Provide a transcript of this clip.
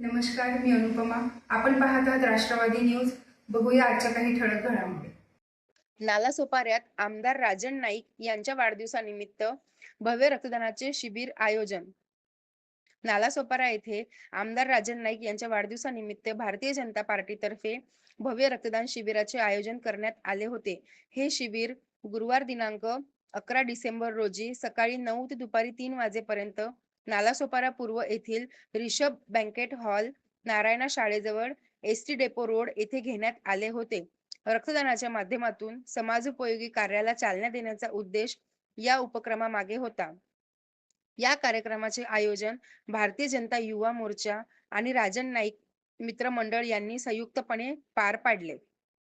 नमस्कार मी अनुपमा. आपण पाहत आहात राष्ट्रवादी न्यूज. बघूया आजच्या काही ठळक घडामोडी. नालासोपाऱ्यात आमदार राजन नाईक यांच्या वाढदिवसानिमित्त भव्य रक्तदानाचे शिबिर आयोजन. नालासोपारा येथे आमदार राजन नाईक यांच्या वाढदिवसानिमित्त भारतीय जनता पार्टीतर्फे भव्य रक्तदान शिबिराचे आयोजन करण्यात आले होते. हे शिबिर गुरुवार दिनांक अकरा डिसेंबर रोजी सकाळी नऊ ते दुपारी तीन वाजेपर्यंत नालासोपारा पूर्व येथील रिषभ बँकेट हॉल नारायणा शाळेजवळ एस टी डेपो रोड येथे घेण्यात आले होते. रक्तदानाच्या माध्यमातून समाजोपयोगी कार्याला चालना देण्याचा उद्देश या उपक्रमामागे होता. या कार्यक्रमाचे आयोजन भारतीय जनता युवा मोर्चा आणि राजन नाईक मित्रमंडळ यांनी संयुक्तपणे पार पाडले.